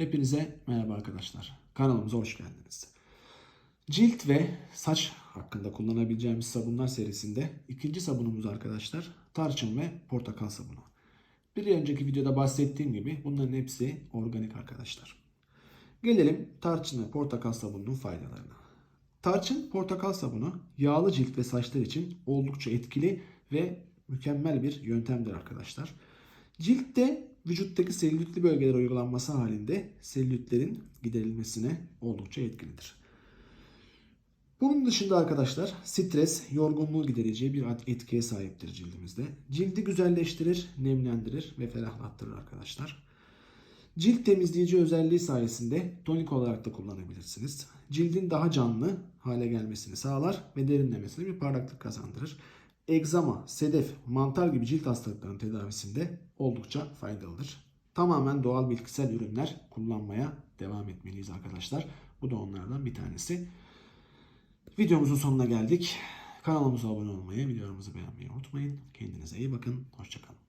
Hepinize merhaba arkadaşlar. Kanalımıza hoş geldiniz. Cilt ve saç hakkında kullanabileceğimiz sabunlar serisinde ikinci sabunumuz arkadaşlar tarçın ve portakal sabunu. Bir önceki videoda bahsettiğim gibi bunların hepsi organik arkadaşlar. Gelelim tarçın ve portakal sabununun faydalarına. Tarçın portakal sabunu yağlı cilt ve saçlar için oldukça etkili ve mükemmel bir yöntemdir arkadaşlar. Ciltte vücuttaki selülitli bölgelere uygulanması halinde selülitlerin giderilmesine oldukça etkilidir. Bunun dışında arkadaşlar stres, yorgunluğu gidereceği bir etkiye sahiptir cildimizde. Cildi güzelleştirir, nemlendirir ve ferahlattırır arkadaşlar. Cilt temizleyici özelliği sayesinde tonik olarak da kullanabilirsiniz. Cildin daha canlı hale gelmesini sağlar ve derinlemesine bir parlaklık kazandırır. Egzama, sedef, mantar gibi cilt hastalıklarının tedavisinde oldukça faydalıdır. Tamamen doğal bitkisel ürünler kullanmaya devam etmeliyiz arkadaşlar. Bu da onlardan bir tanesi. Videomuzun sonuna geldik. Kanalımıza abone olmayı, videolarımızı beğenmeyi unutmayın. Kendinize iyi bakın. Hoşçakalın.